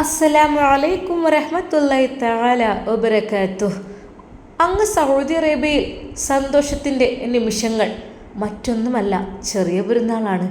അസ്സലാമു അലൈക്കും വറഹ്മത്തുള്ളാഹി തആല വബറകാതുഹ് അങ്ങ് സൗദി അറേബ്യയിൽ സന്തോഷത്തിന്റെ നിമിഷങ്ങൾ മറ്റൊന്നുമല്ല ചെറിയ പെരുന്നാളാണ്.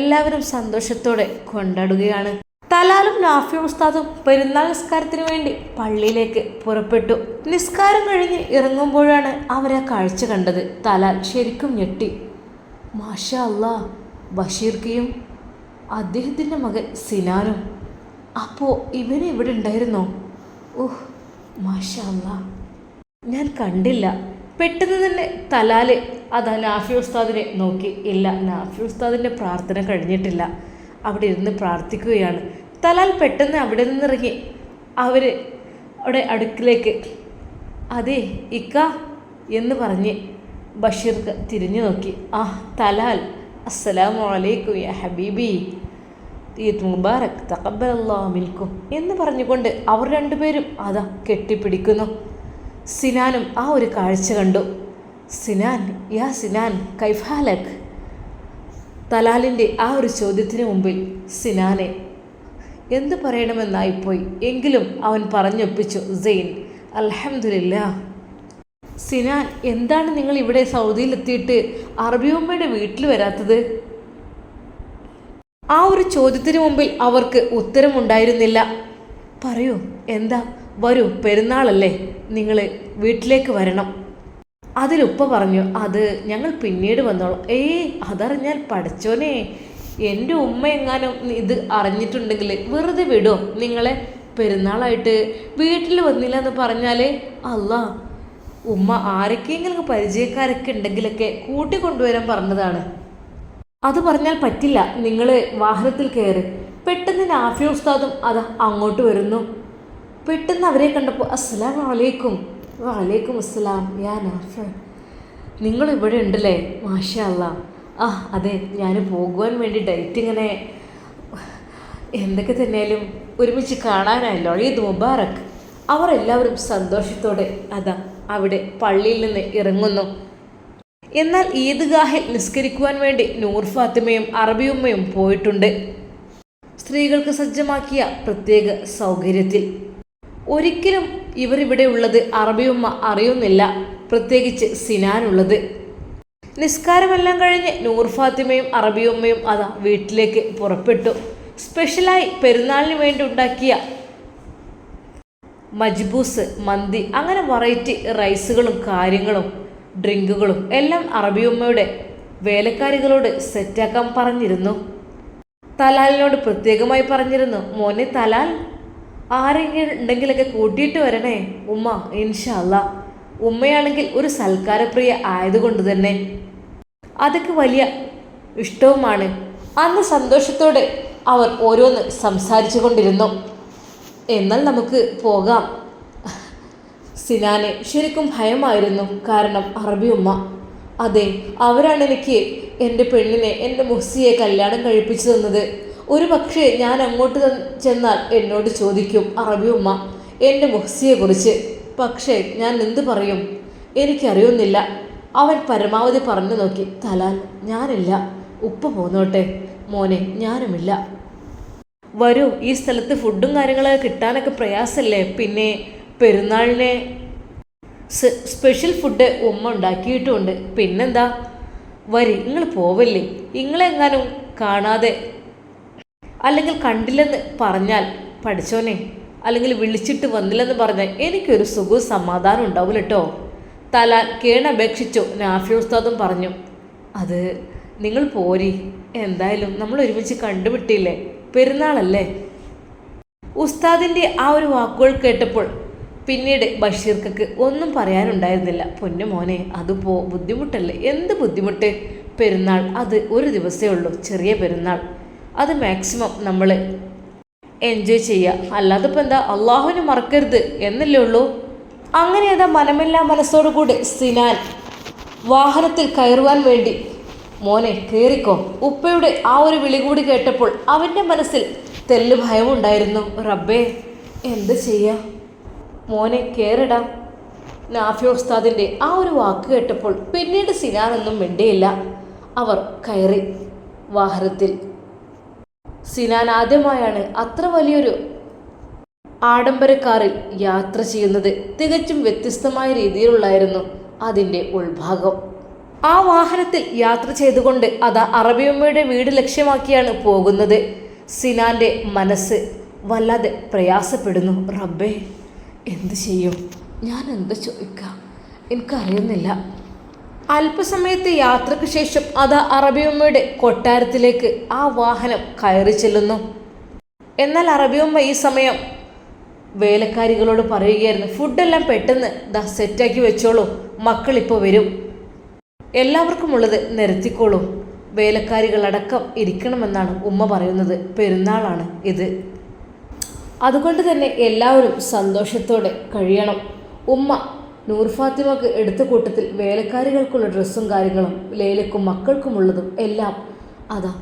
എല്ലാവരും സന്തോഷത്തോടെ കൊണ്ടാടുകയാണ്. തലാലും നാഫി ഉസ്താദും പെരുന്നാൾ നിസ്കാരത്തിന് വേണ്ടി പള്ളിയിലേക്ക് പുറപ്പെട്ടു. നിസ്കാരം കഴിഞ്ഞ് ഇറങ്ങുമ്പോഴാണ് അവരെ കാഴ്ച കണ്ടത്. തലാൽ ശരിക്കും ഞെട്ടി. മാഷാ അല്ലാ ബഷീർക്കയും അദ്ദേഹത്തിന്റെ മകൻ സിനാനും അപ്പോൾ ഇവൻ ഇവിടെ ഉണ്ടായിരുന്നോ? ഓഹ് മാഷാ അല്ലാ ഞാൻ കണ്ടില്ല. പെട്ടെന്ന് തന്നെ തലാൽ അതാ നാഫി ഉസ്താദിനെ നോക്കി. ഇല്ല നാഫി ഉസ്താദിന്റെ പ്രാർത്ഥന കഴിഞ്ഞിട്ടില്ല. അവിടെ ഇരുന്ന് പ്രാർത്ഥിക്കുകയാണ്. തലാൽ പെട്ടെന്ന് അവിടെ നിന്നിറങ്ങി. അവർ അവിടെ അടുക്കിലേക്ക് അതെ ഇക്ക എന്ന് പറഞ്ഞ് ബഷീർക്ക് തിരിഞ്ഞു നോക്കി. ആ തലാൽ അസ്സലാമു അലൈക്കും യാ ഹബീബി. ഈദ് മുബാറക് തക്കബലല്ലാ മിൽക്കും എന്ന് പറഞ്ഞുകൊണ്ട് അവർ രണ്ടുപേരും അതാ കെട്ടിപ്പിടിക്കുന്നു. സിനാനും ആ ഒരു കാഴ്ച കണ്ടു. സിനാൻ യാ സിനാൻ കൈഫാലക് തലാലിന്റെ ആ ഒരു ചോദ്യത്തിന് മുമ്പിൽ സിനാനെ എന്ത് പറയണമെന്നായിപ്പോയി എങ്കിലും അവൻ പറഞ്ഞൊപ്പിച്ചു സെയിൻ അലഹമില്ല സിനാൻ എന്താണ് നിങ്ങൾ ഇവിടെ സൗദിയിലെത്തിയിട്ട് അറബിയമ്മയുടെ വീട്ടിൽ വരാത്തത്? ആ ഒരു ചോദ്യത്തിന് മുമ്പിൽ അവർക്ക് ഉത്തരമുണ്ടായിരുന്നില്ല. പറയൂ എന്താ? വരൂ പെരുന്നാളല്ലേ? നിങ്ങൾ വീട്ടിലേക്ക് വരണം. അതിലുപ്പ പറഞ്ഞു അത് ഞങ്ങൾ പിന്നീട് വന്നോളാം. ഏയ് അതറിഞ്ഞാൽ പഠിച്ചോനെ. എന്റെ ഉമ്മ എങ്ങാനും ഇത് അറിഞ്ഞിട്ടുണ്ടെങ്കിൽ വെറുതെ വിടോ. നിങ്ങളെ പെരുന്നാളായിട്ട് വീട്ടിൽ വന്നില്ല എന്ന് പറഞ്ഞാൽ അല്ല ഉമ്മ ആരൊക്കെയെങ്കിലും പരിചയക്കാരൊക്കെ ഉണ്ടെങ്കിലൊക്കെ കൂട്ടിക്കൊണ്ടുവരാൻ പറഞ്ഞതാണ്. അത് പറഞ്ഞാൽ പറ്റില്ല. നിങ്ങൾ വാഹനത്തിൽ കയറി. പെട്ടെന്ന് നാഫി ഉസ്താദും അത് അങ്ങോട്ട് വരുന്നു. പെട്ടെന്ന് അവരെ കണ്ടപ്പോൾ അസ്സലാം വലൈക്കും വലൈക്കും അസ്സലാം. യാ നാഫ. നിങ്ങൾ ഇവിടെ ഉണ്ടല്ലേ? മാഷാ അല്ലാ. ആ അതെ ഞാൻ പോകുവാൻ വേണ്ടി ഡേറ്റ് ഇങ്ങനെ എന്തൊക്കെ തന്നെയാലും ഒരുമിച്ച് കാണാനായല്ലോ. ഈദ് മുബാറക്. അവർ എല്ലാവരും സന്തോഷത്തോടെ അതാ അവിടെ പള്ളിയിൽ നിന്ന് ഇറങ്ങുന്നു. എന്നാൽ ഈദ്ഗാഹിൽ നിസ്കരിക്കുവാൻ വേണ്ടി നൂർ ഫാത്തിമയും അറബിയുമ്മയും പോയിട്ടുണ്ട്. സ്ത്രീകൾക്ക് സജ്ജമാക്കിയ പ്രത്യേക സൗകര്യത്തിൽ. ഒരിക്കലും ഇവരിവിടെ ഉള്ളത് അറബിയുമ്മ അറിയുന്നില്ല. പ്രത്യേകിച്ച് സിനാനുള്ളത്. നിസ്കാരമെല്ലാം കഴിഞ്ഞ് നൂർ ഫാത്തിമയും അറബിയുമ്മയും അതാ വീട്ടിലേക്ക് പുറപ്പെട്ടു. സ്പെഷ്യലായി പെരുന്നാളിന് വേണ്ടി ഉണ്ടാക്കിയ മജ്ബൂസ് മന്തി അങ്ങനെ വെറൈറ്റി റൈസുകളും കാര്യങ്ങളും ഡ്രിങ്കുകളും എല്ലാം അറബിയുമ്മയുടെ വേലക്കാരികളോട് സെറ്റാക്കാൻ പറഞ്ഞിരുന്നു. തലാലിനോട് പ്രത്യേകമായി പറഞ്ഞിരുന്നു മോനെ തലാൽ ആരെങ്കിലും ഉണ്ടെങ്കിലൊക്കെ കൂട്ടിയിട്ട് വരണേ. ഉമ്മ ഇൻഷല്ല ഉമ്മയാണെങ്കിൽ ഒരു സൽക്കാരപ്രിയ ആയതുകൊണ്ട് തന്നെ. അതൊക്കെ വലിയ ഇഷ്ടവുമാണ്. അന്ന് സന്തോഷത്തോടെ അവർ ഓരോന്ന് സംസാരിച്ചു കൊണ്ടിരുന്നു. എന്നാൽ നമുക്ക് പോകാം. സിനാനെ ശരിക്കും ഭയമായിരുന്നു കാരണം അറബി ഉമ്മ. അതെ അവരാണ് എനിക്ക് എന്റെ പെണ്ണിനെ എന്റെ മുസിയെ കല്യാണം കഴിപ്പിച്ചു തന്നത്. ഒരു പക്ഷേ ഞാൻ അങ്ങോട്ട് ചെന്നാൽ എന്നോട് ചോദിക്കും അറബി ഉമ്മ എന്റെ മുഹ്സിയെക്കുറിച്ച് പക്ഷേ ഞാൻ എന്തു പറയും? എനിക്കറിയുന്നില്ല. അവൻ പരമാവധി പറഞ്ഞു നോക്കി. തലാൽ ഞാനില്ല. ഉപ്പ പോന്നോട്ടെ. മോനെ ഞാനുമില്ല. വരൂ ഈ സ്ഥലത്ത് ഫുഡും കാര്യങ്ങളൊക്കെ കിട്ടാനൊക്കെ പ്രയാസമല്ലേ പിന്നെ പെരുന്നാളിനെ സ്പെഷ്യൽ ഫുഡ് ഉമ്മ ഉണ്ടാക്കിയിട്ടുമുണ്ട് പിന്നെന്താ? വരി നിങ്ങൾ പോവല്ലേ? നിങ്ങളെങ്ങാനും കാണാതെ അല്ലെങ്കിൽ കണ്ടില്ലെന്ന് പറഞ്ഞാൽ പഠിച്ചോനെ അല്ലെങ്കിൽ വിളിച്ചിട്ട് വന്നില്ലെന്ന് പറഞ്ഞാൽ എനിക്കൊരു സുഖവും സമാധാനം ഉണ്ടാവില്ല കേട്ടോ തല കേണപേക്ഷിച്ചു നാഫി ഉസ്താദും പറഞ്ഞു അത് നിങ്ങൾ പോരി എന്തായാലും നമ്മൾ ഒരുമിച്ച് കണ്ടുപിട്ടില്ലേ പെരുന്നാളല്ലേ? ഉസ്താദിന്റെ ആ ഒരു വാക്കുകൾ കേട്ടപ്പോൾ പിന്നീട് ബഷീർക്കക്ക് ഒന്നും പറയാനുണ്ടായിരുന്നില്ല. പൊന്നു മോനെ അത് ബുദ്ധിമുട്ടല്ലേ? എന്ത് ബുദ്ധിമുട്ട്? പെരുന്നാൾ അത് ഒരു ദിവസമേ ഉള്ളൂ ചെറിയ പെരുന്നാൾ. അത് മാക്സിമം നമ്മൾ എൻജോയ് ചെയ്യുക അല്ലാതെ ഇപ്പം എന്താ അള്ളാഹുവിനെ മറക്കരുത് എന്നല്ലേ ഉള്ളൂ? അങ്ങനെ അതാ മനമെല്ലാ മനസ്സോടുകൂടി സിനാൻ വാഹനത്തിൽ കയറുവാൻ വേണ്ടി മോനെ കയറിക്കോ ഉപ്പയുടെ ആ ഒരു വിളി കൂടി കേട്ടപ്പോൾ അവന്റെ മനസ്സിൽ തെല്ല് ഭയമുണ്ടായിരുന്നു. റബ്ബേ എന്ത് ചെയ്യാ? മോനെ കയറിടാം നാഫി ഉസ്താദിന്റെ ആ ഒരു വാക്ക് കേട്ടപ്പോൾ പിന്നീട് സിനാനൊന്നും മിണ്ടിയില്ല. അവർ കയറി വാഹനത്തിൽ. സിനാൻ ആദ്യമായാണ് അത്ര വലിയൊരു ആഡംബര കാറിൽ യാത്ര ചെയ്യുന്നത്. തികച്ചും വ്യത്യസ്തമായ രീതിയിലുള്ളായിരുന്നു അതിന്റെ ഉൾഭാഗം. ആ വാഹനത്തിൽ യാത്ര ചെയ്തുകൊണ്ട് അതാ അറബിയമ്മയുടെ വീട് ലക്ഷ്യമാക്കിയാണ് പോകുന്നത്. സിനാന്റെ മനസ്സ് വല്ലാതെ പ്രയാസപ്പെടുന്നു. റബ്ബേ. എന്ത് ചെയ്യും? ഞാൻ എന്ത് ചോദിക്കാം? എനിക്കറിയുന്നില്ല. അല്പസമയത്തെ യാത്രയ്ക്ക് ശേഷം അത് അറബിയമ്മയുടെ കൊട്ടാരത്തിലേക്ക് ആ വാഹനം കയറി ചെല്ലുന്നു. എന്നാൽ അറബിയമ്മ ഈ സമയം വേലക്കാരികളോട് പറയുകയായിരുന്നു ഫുഡെല്ലാം പെട്ടെന്ന് ദാ സെറ്റാക്കി വെച്ചോളൂ. മക്കളിപ്പോൾ വരും. എല്ലാവർക്കും ഉള്ളത് നിരത്തിക്കോളൂ. വേലക്കാരികളടക്കം ഇരിക്കണമെന്നാണ് ഉമ്മ പറയുന്നത്. പെരുന്നാളാണ് ഇത്. അതുകൊണ്ട് തന്നെ എല്ലാവരും സന്തോഷത്തോടെ കഴിയണം. ഉമ്മ നൂർ ഫാത്തിമക്ക് എടുത്ത കൂട്ടത്തിൽ വേലക്കാരികൾക്കുള്ള ഡ്രസ്സും കാര്യങ്ങളും ലേലക്കും മക്കൾക്കുമുള്ളതും എല്ലാം അതാ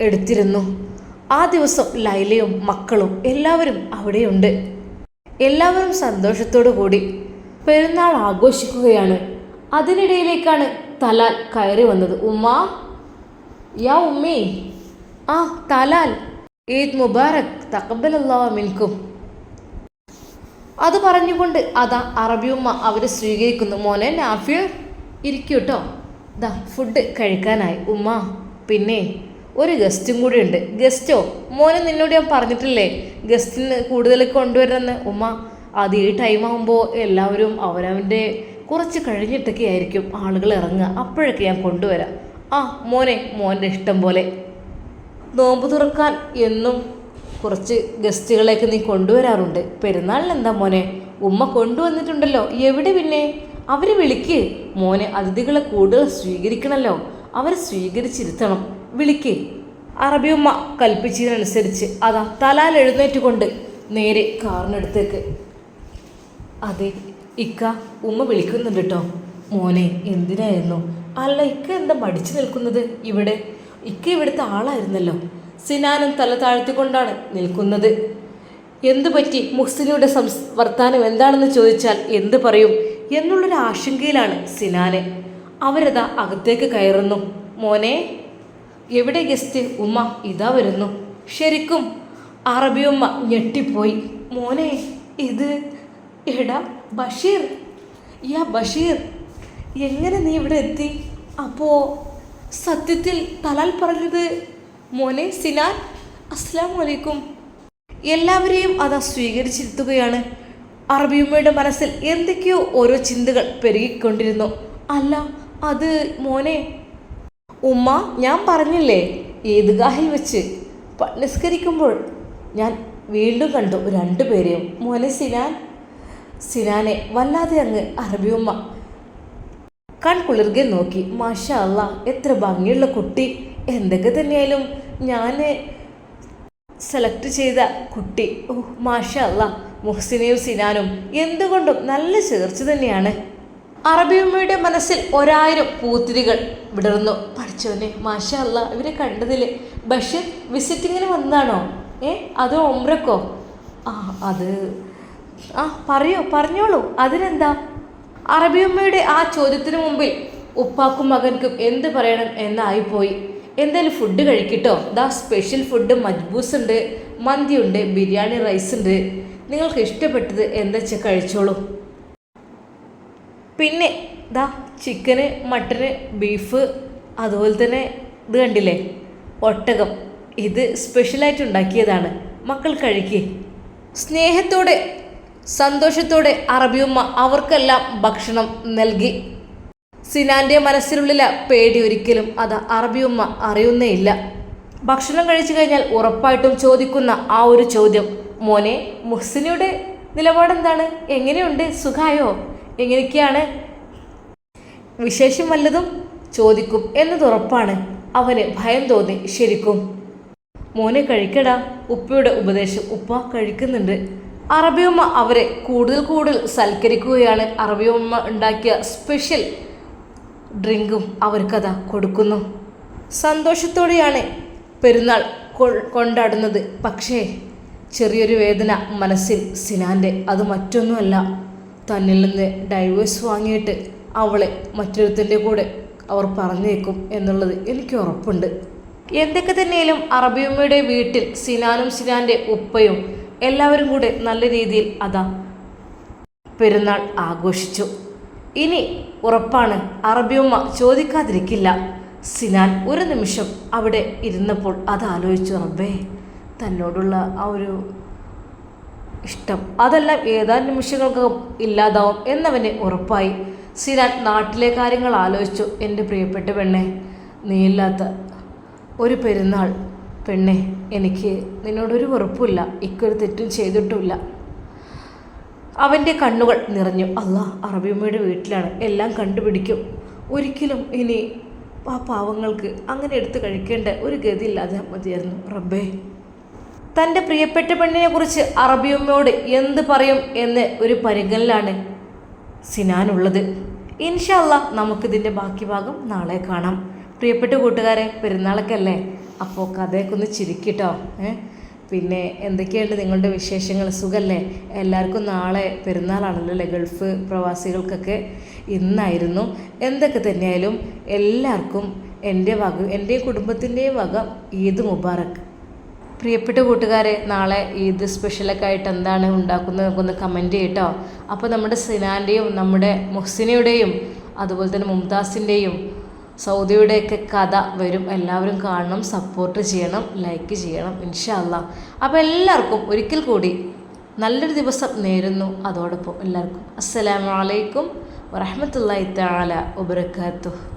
എടുത്തിരുന്നു. ആ ദിവസം ലൈലയും മക്കളും എല്ലാവരും അവിടെയുണ്ട്. എല്ലാവരും സന്തോഷത്തോടു കൂടി പെരുന്നാൾ ആഘോഷിക്കുകയാണ്. അതിനിടയിലേക്കാണ് തലാൽ കയറി വന്നത്. ഉമ്മ? യാ ഉമ്മേ? ആ തലാൽ ഈദ് മുബാറക് തക്കബലല്ലാ മിൽക്കും അത് പറഞ്ഞുകൊണ്ട് അതാ അറബിയുമ്മ അവരെ സ്വീകരിക്കുന്നു. മോനെ നാഫിയ ഇരിക്കൂട്ടോ. ദാ ഫുഡ് കഴിക്കാനായി. ഉമ്മ പിന്നെ ഒരു ഗസ്റ്റും കൂടി ഉണ്ട്. ഗസ്റ്റോ മോനെ നിന്നോട് ഞാൻ പറഞ്ഞിട്ടില്ലേ? ഗസ്റ്റിന് കൂടുതൽ കൊണ്ടുവരുമെന്ന് ഉമ്മ അത് ഈ ടൈം ആകുമ്പോൾ എല്ലാവരും അവരവന്റെ കുറച്ച് കഴിഞ്ഞിട്ടൊക്കെ ആയിരിക്കും ആളുകൾ ഇറങ്ങുക. അപ്പോഴൊക്കെ ഞാൻ കൊണ്ടുവരാം. ആ മോനെ മോന്റെ ഇഷ്ടം പോലെ. നോമ്പ് തുറക്കാൻ എന്നും കുറച്ച് ഗസ്റ്റുകളെയൊക്കെ നീ കൊണ്ടുവരാറുണ്ട്. പെരുന്നാളിന് എന്താ മോനെ? ഉമ്മ കൊണ്ടുവന്നിട്ടുണ്ടല്ലോ. എവിടെ പിന്നെ? അവർ വിളിക്ക്. മോനെ അതിഥികളെ കൂടുതൽ സ്വീകരിക്കണമല്ലോ അവരെ സ്വീകരിച്ചിരുത്തണം. വിളിക്ക്. അറബി ഉമ്മ കൽപ്പിച്ചതിനനുസരിച്ച് അതാ തലാൽ എഴുന്നേറ്റുകൊണ്ട് നേരെ കാറിനടുത്തേക്ക്. അതെ ഇക്ക ഉമ്മ വിളിക്കുന്നുണ്ട് കേട്ടോ. മോനെ എന്തിനായിരുന്നു? അല്ല ഇക്ക എന്താ മടിച്ചു നിൽക്കുന്നത് ഇവിടെ? ഇക്ക ഇവിടുത്തെ ആളായിരുന്നല്ലോ. സിനാനും തല താഴ്ത്തിക്കൊണ്ടാണ് നിൽക്കുന്നത്. എന്തു പറ്റി? മുഹ്സിനിയുടെ സംസ് വർത്താനം എന്താണെന്ന് ചോദിച്ചാൽ എന്ത് പറയും? എന്നുള്ളൊരു ആശങ്കയിലാണ് സിനാന്. അവരതാ അകത്തേക്ക് കയറുന്നു. മോനെ എവിടെ ഗസ്റ്റ് ഉമ്മ ഇതാ വരുന്നു. ശരിക്കും അറബിയുമ്മ ഞെട്ടിപ്പോയി. മോനെ ഇത് എടാ ബഷീർ. യാ ബഷീർ എങ്ങനെ നീ ഇവിടെ എത്തി? അപ്പോ സത്യത്തിൽ തലാൽ പറഞ്ഞത് മോനെ സിനാൻ അസ്സാം വലൈക്കും എല്ലാവരെയും അത് സ്വീകരിച്ചിരുത്തുകയാണ്. അറബിയമ്മയുടെ മനസ്സിൽ എന്തൊക്കെയോ ഓരോ ചിന്തകൾ പെരുകിക്കൊണ്ടിരുന്നു. അല്ല അത് മോനെ ഉമ്മ ഞാൻ പറഞ്ഞില്ലേ ഈദ്ഗാഹിൽ വെച്ച് നിസ്കരിക്കുമ്പോൾ ഞാൻ വീണ്ടും കണ്ടു രണ്ടുപേരെയും. മോനെ സിനാൻ സിനാനെ വല്ലാതെ അങ്ങ് അറബിയുമ്മ കൺകുളിർക്കെ നോക്കി മാഷ അല്ല എത്ര ഭംഗിയുള്ള കുട്ടി. എന്തൊക്കെ തന്നെയായാലും ഞാൻ സെലക്ട് ചെയ്ത കുട്ടി. ഓ മാഷ അല്ല മുഹ്സിനെയും സിനാനും എന്തുകൊണ്ടും നല്ല ചേർച്ച തന്നെയാണ്. അറബിയമ്മയുടെ മനസ്സിൽ ഒരായിരം പൂത്തിരികൾ വിടർന്നു. പഠിച്ചവനെ മാഷ അല്ല ഇവരെ കണ്ടതിൽ ബഷീർ വിസിറ്റിങ്ങിന് വന്നതാണോ? ഏ അതോ ഒമ്രക്കോ ആ അത് ആ പറയോ പറഞ്ഞോളൂ. അതിനെന്താ? അറബിയമ്മയുടെ ആ ചോദ്യത്തിനു മുമ്പിൽ ഉപ്പാക്കും മകൻക്കും എന്ത് പറയണം എന്നായിപ്പോയി. എന്തായാലും ഫുഡ് കഴിക്കട്ടോ? ദാ സ്പെഷ്യൽ ഫുഡ് മജ്ബൂസ് ഉണ്ട് മന്തി ഉണ്ട് ബിരിയാണി റൈസ് ഉണ്ട്. നിങ്ങൾക്ക് ഇഷ്ടപ്പെട്ടത് എന്താ വെച്ചാൽ കഴിച്ചോളൂ. പിന്നെ ദാ ചിക്കന് മട്ടന് ബീഫ് അതുപോലെ തന്നെ ഇത് കണ്ടില്ലേ? ഒട്ടകം. ഇത് സ്പെഷ്യലായിട്ട് ഉണ്ടാക്കിയതാണ്. മക്കൾ കഴിക്കേ. സ്നേഹത്തോടെ സന്തോഷത്തോടെ അറബിയുമ്മ അവർക്കെല്ലാം ഭക്ഷണം നൽകി. സിനാന്റെ മനസ്സിനുള്ളിലെ പേടി ഒരിക്കലും അത് അറബിയുമ്മ അറിയുന്നേയില്ല ഭക്ഷണം കഴിച്ചു കഴിഞ്ഞാൽ ഉറപ്പായിട്ടും ചോദിക്കുന്ന ആ ഒരു ചോദ്യം മോനെ മുഹ്സിനിയുടെ നിലപാടെന്താണ്? എങ്ങനെയുണ്ട്? സുഖായോ? എങ്ങനെയൊക്കെയാണ്? വിശേഷം വല്ലതും? ചോദിക്കും എന്നത് ഉറപ്പാണ്. അവന് ഭയം തോന്നി ശരിക്കും. മോനെ കഴിക്കടാ. ഉപ്പയുടെ ഉപദേശം ഉപ്പ കഴിക്കുന്നുണ്ട്. അറബിയമ്മ അവരെ കൂടുതൽ കൂടുതൽ സൽക്കരിക്കുകയാണ്. അറബിയമ്മ ഉണ്ടാക്കിയ സ്പെഷ്യൽ ഡ്രിങ്കും അവർക്കത കൊടുക്കുന്നു. സന്തോഷത്തോടെയാണ് പെരുന്നാൾ കൊണ്ടാടുന്നത്. പക്ഷേ ചെറിയൊരു വേദന മനസ്സിൽ സിനാന്റെ അത് മറ്റൊന്നുമല്ല. തന്നിൽ നിന്ന് ഡൈവേഴ്സ് വാങ്ങിയിട്ട് അവളെ മറ്റൊരുത്തിന്റെ കൂടെ അവർ പറഞ്ഞേക്കും എന്നുള്ളത് എനിക്ക് ഉറപ്പുണ്ട്. എന്തൊക്കെ തന്നെയാലും അറബിയമ്മയുടെ വീട്ടിൽ സിനാനും സിനാന്റെ ഉപ്പയും എല്ലാവരും കൂടെ നല്ല രീതിയിൽ അതാ പെരുന്നാൾ ആഘോഷിച്ചു. ഇനി ഉറപ്പാണ് അറബിയമ്മ ചോദിക്കാതിരിക്കില്ല. സിനാൻ ഒരു നിമിഷം അവിടെ ഇരുന്നപ്പോൾ അത് ആലോചിച്ചു റബ്ബേ തന്നോടുള്ള ആ ഒരു ഇഷ്ടം അതെല്ലാം ഏതാനും നിമിഷങ്ങൾക്കും ഇല്ലാതാവും എന്നവന് ഉറപ്പായി. സിനാൻ നാട്ടിലെ കാര്യങ്ങൾ ആലോചിച്ചു എന്റെ പ്രിയപ്പെട്ട പെണ്ണെ നീയില്ലാത്ത ഒരു പെരുന്നാൾ പെണ്ണെ എനിക്ക് നിന്നോടൊരു വെറുപ്പില്ല ഇക്കൊരു തെറ്റും ചെയ്തിട്ടുമില്ല. അവന്റെ കണ്ണുകൾ നിറഞ്ഞു. അല്ല അറബിയമ്മയുടെ വീട്ടിലാണ്. എല്ലാം കണ്ടുപിടിക്കും. ഒരിക്കലും ഇനി ആ പാവങ്ങൾക്ക് അങ്ങനെ എടുത്ത് കഴിക്കേണ്ട ഒരു ഗതി ഗതിയില്ലാതെ മതിയായിരുന്നു. റബ്ബേ. തന്റെ പ്രിയപ്പെട്ട പെണ്ണിനെ കുറിച്ച് അറബിയമ്മയോട് എന്ത് പറയും എന്ന് ഒരു പരിഗണലാണ് സിനാനുള്ളത് ഇൻഷല്ല നമുക്കിതിന്റെ ബാക്കി ഭാഗം നാളെ കാണാം. പ്രിയപ്പെട്ട കൂട്ടുകാരെ പെരുന്നാളൊക്കെ അല്ലേ? അപ്പോൾ കഥയൊക്കെ ഒന്ന് ചിരിക്കിട്ടോ പിന്നെ എന്തൊക്കെയുണ്ട് നിങ്ങളുടെ വിശേഷങ്ങൾ? സുഖല്ലേ? എല്ലാവർക്കും നാളെ പെരുന്നാളാണല്ലോ അല്ലേ? ഗൾഫ് പ്രവാസികൾക്കൊക്കെ ഇന്നായിരുന്നു. എന്തൊക്കെ തന്നെയായാലും എല്ലാവർക്കും എന്റെ വക എന്റെ കുടുംബത്തിന്റെയും വക ഈദ് മുബാറക്. പ്രിയപ്പെട്ട കൂട്ടുകാരെ നാളെ ഈദ് സ്പെഷ്യലൊക്കെ ആയിട്ട് എന്താണ് ഉണ്ടാക്കുന്നത് നമുക്കൊന്ന് കമന്റ് ചെയ്യട്ടോ. അപ്പോൾ നമ്മുടെ സിനാന്റെയും നമ്മുടെ മുഹ്സിനയുടെയും അതുപോലെ തന്നെ മുംതാസിന്റെയും സൗദിയുടെയൊക്കെ കഥ വരും. എല്ലാവരും കാണണം സപ്പോർട്ട് ചെയ്യണം ലൈക്ക് ചെയ്യണം ഇൻഷാ അല്ലാ. അപ്പോൾ എല്ലാവർക്കും ഒരിക്കൽ കൂടി നല്ലൊരു ദിവസം നേരുന്നു. അതോടൊപ്പം എല്ലാവർക്കും അസ്സലാമലൈക്കും വറഹമത്തല്ലാ തആല വബറകാതുഹു